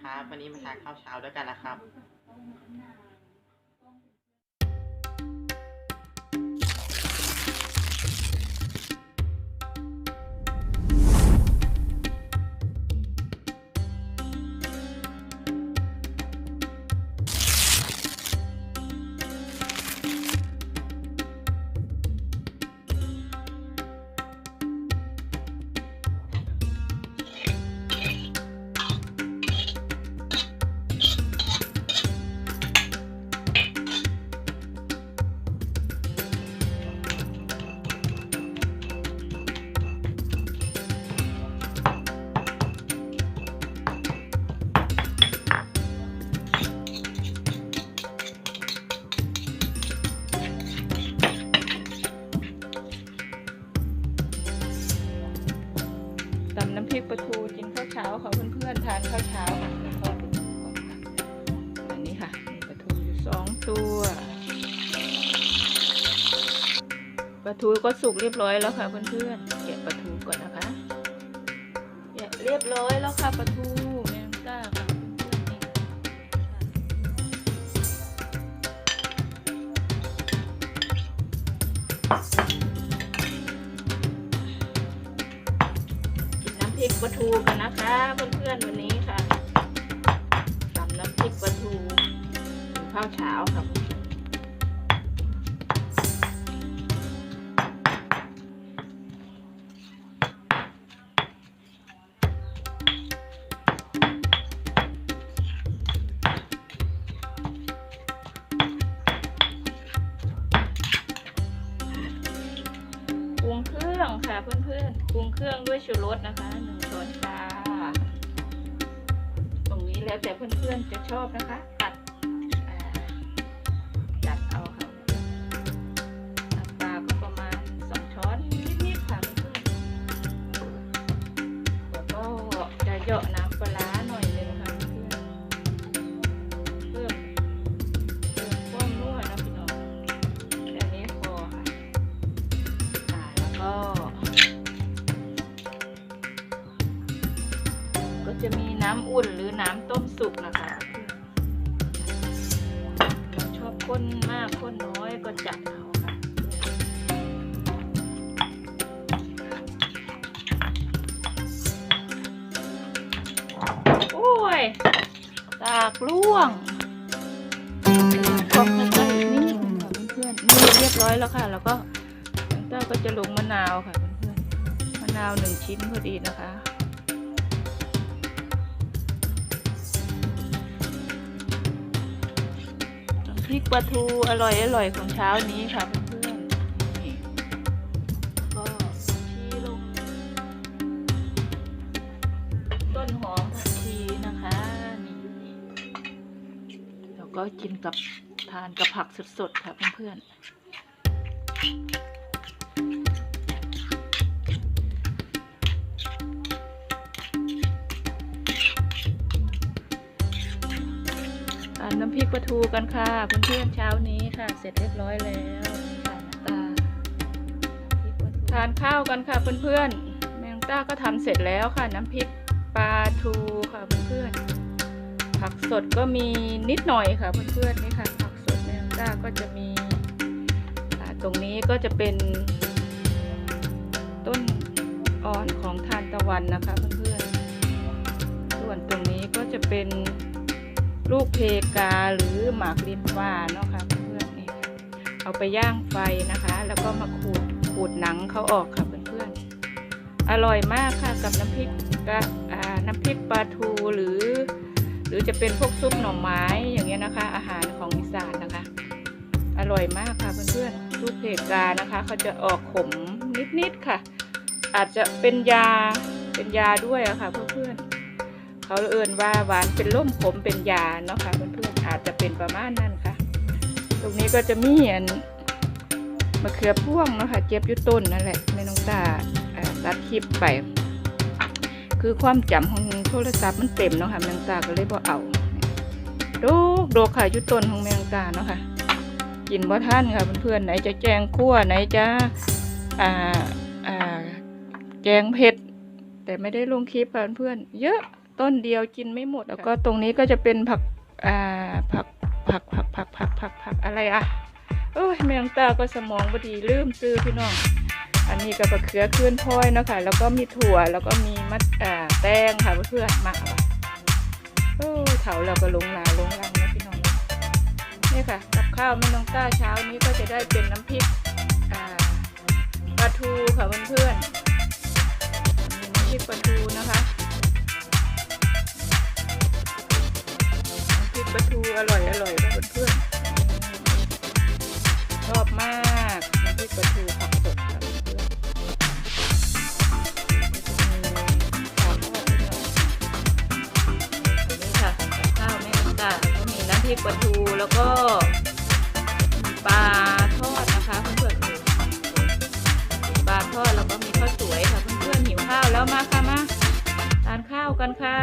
ครับ วันนี้มาทานข้าวเช้าด้วยกันนะครับานข้าวเช้าค่ะแล้วก็ดูก่อนค่ะอันนี้ค่ะปลาทูอยู่สองตัวปลาทูก็สุกเรียบร้อยแล้วค่ะเพื่อนๆแกะปลาทูก่อนนะคะแกะเรียบร้อยแล้วค่ะปลาทูแมงก้าค่ะกินน้ำพริกปลาทูกันนะคะเพื่อนๆวันนี้ ข้าวเช้าค่ะปรุงเครื่องค่ะเพื่อนๆ ปรุงเครื่องด้วยชูรสนะคะหนึ่งช้อนชา ตรงนี้แล้วแต่เพื่อนๆจะชอบนะคะ จะเหยาะน้ำปลาหน่อยหนึงค่ะเพื่อนเพิ่มเพิ่มความนัวนะพี่น้องแค่นี้พอค่ะอ่าแล้วก็ ก็จะมีน้ำอุ่นหรือน้ำต้มสุกนะคะเราชอบข้นมากข้นน้อยก็จัดเอาากล่วงก็ค่อยๆนี่ค่ะเพื่อนๆนี่เรียบร้อยแล้วค่ะ แล้วก็เต้าก็จะลงมะนาวค่ะเพื่อนๆมะนาวหนึ่งชิ้นพอดีนะคะพริกปลาทูอร่อยอร่อยของเช้านี้ค่ะเพื่อนๆนี่ก็ชี้ลงต้นหอม ก็กินกับทานกับผักสดๆ ค่ะเพื่อนๆทานน้ำพริกปลาทูกันค่ะเพื่อนๆเช้านี้ค่ะ เสร็จเรียบร้อยแล้วค่ะน้ำตาทานข้าวกันค่ะเพื่อนๆแมงต้าก็ทำเสร็จแล้วค่ะ น้ำพริกปลาทูค่ะเพื่อนๆ ผักสดก็มีนิดหน่อยค่ะเพื่อนๆนี่ค่ะผักสดแมงต้าก็จะมีตรงนี้ก็จะเป็นต้นอ่อนของทานตะวันนะคะเพื่อนๆส่วนตรงนี้ก็จะเป็นลูกเพกาหรือหมากลิ้นฟ้าเนาะค่ะเพื่อนๆนี่ค่ะเอาไปย่างไฟนะคะ แล้วก็มาขูดขูดหนังเขาออกค่ะเพื่อนๆอร่อยมากค่ะกับน้ำพริกกะอ่าน้ำพริกปลาทูหรือ หรือจะเป็นพวกซุปหน่อไม้อย่างเงี้ยนะคะ อาหารของอีสานนะคะ อร่อยมากค่ะเพื่อนๆลูกเพกานะคะเขาจะออกขมนิดๆค่ะ อาจจะเป็นยาเป็นยาด้วยอะค่ะเพื่อนๆเขาเอ่นว่าหวานเป็นล่มขมเป็นยาเนาะค่ะเพื่อนๆอาจจะเป็นประมาณนั้นค่ะ ตรงนี้ก็จะมีอันมะเขือพ่วงเนาะค่ะเก็บอยู่ต้นนั่นแหละไม่น้องตาอ่าตัดคลิปไป คือความจำของ โทรศัพท์มันเต็มเนาะค่ะแมงตาก็เลยบ่เอาโดกโดกค่ะยู่ต้นของแมงตาเนาะค่ะกินบ่ท่านค่ะเพื่อนๆไหนจะแจงคั่วไหนจะอ่าอ่าแกงเผ็ด แต่ไม่ได้ลงคลิปค่ะเพื่อนๆเยอะต้นเดียวกินไม่หมด แล้วก็ตรงนี้ก็จะเป็นผักอ่าผักผักผักผักผักผักผักอะไรอะเอ้ยแมงตาก็สมองบดีลืมซื้อพี่น้อง อันนี้ก็บะเขือขึ้นพ้อยเนาะคะแล้วก็มีถั่วแล้วก็มีมัดอ่าแตงค่ะเพื่อนๆมาโอ้เถาเราก็ลงลาลงลังนะพี่น้องนี่ค่ะกับข้าวแม่น้องต้าเช้านี้ก็จะได้เป็นน้ำพริกอ่าปลาทูค่ะเพื่อนๆน้ำพริกปลาทูนะคะน้ำพริกปลาทูอร่อยอร่อยเพื่อนๆชอบมากน้ำพริกปลาทู แล้วก็มีปลาทอดนะคะเพื่อนๆเลยปลาทอดแล้วก็มีข้าวสวยค่ะเพื่อนๆหิวข้าวแล้วมาค่ะมาทานข้าวกันค่ะ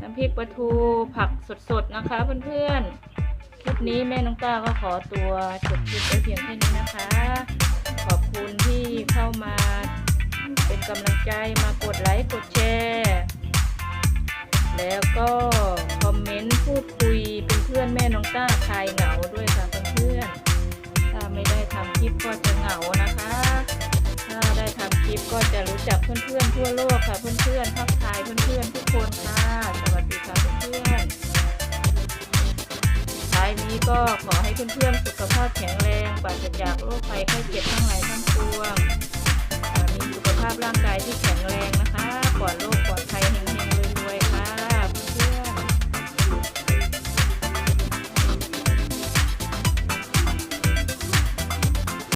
น้ำพริกปลาทูผักสดๆนะคะเพื่อนๆคลิปนี้แม่น้องต้าก็ขอตัวจบคลิปไว้เพียงแค่นี้นะคะ ขอบคุณที่เข้ามา เป็นกำลังใจมากดไลค์กดแชร์ แล้วก็คอ มเมนต์พูดคุยเป็นเพื่อนแม่น้องต้าคลายเหงาด้วยค่ะเพื่อนๆถ้าไม่ได้ทำคลิปก็จะเหงานะคะ ถ้าได้ทำคลิปก็จะรู้จักเพื่อนๆทั่วโลกค่ะเพื่อนๆทักทายเพื่อนๆทุกคนค่ะ สวัสดีค่ะเพื่อนๆท้ายนี้ก็ขอให้เพื่อนๆสุขภาพแข็งแรงปราศจากโรคภัยไข้เจ็บทั้งหลายทั้งปวง